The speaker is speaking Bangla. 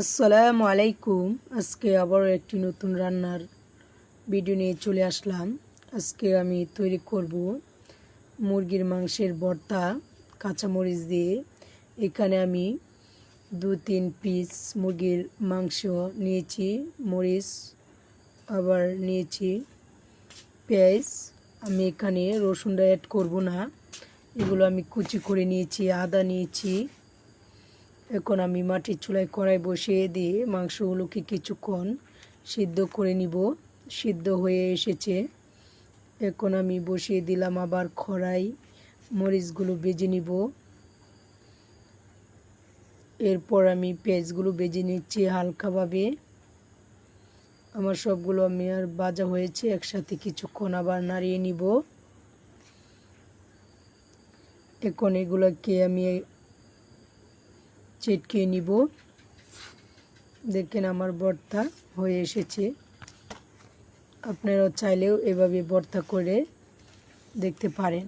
আসসালামু আলাইকুম। আজকে আবারও একটি নতুন রান্নার ভিডিও নিয়ে চলে আসলাম। আজকে আমি তৈরি করব মুরগির মাংসের ভর্তা, কাঁচামরিচ দিয়ে। এখানে আমি দু তিন পিস মুরগির মাংস নিয়েছি, মরিচ আবার নিয়েছি, পেঁয়াজ। আমি এখানে রসুনটা অ্যাড করব না। এগুলো আমি কুচি করে নিয়েছি, আদা নিয়েছি। এখন আমি মাটির চুলায় কড়াই বসিয়ে দিয়ে মাংসগুলোকে কিছুক্ষণ সিদ্ধ করে নিব। সিদ্ধ হয়ে এসেছে। এখন আমি বসিয়ে দিলাম আবার খড়াই মরিচগুলো বেজে নিব। এরপর আমি পেঁয়াজগুলো বেজে নিচ্ছি হালকাভাবে। আমার সবগুলো আমি আর বাজা হয়েছে, একসাথে কিছুক্ষণ আবার নাড়িয়ে নিব। এখন এগুলোকে আমি চেটকে নিব। দেখেন আমার ভর্তা হয়ে এসেছে। আপনারাও চাইলেও এভাবে ভর্তা করে দেখতে পারেন।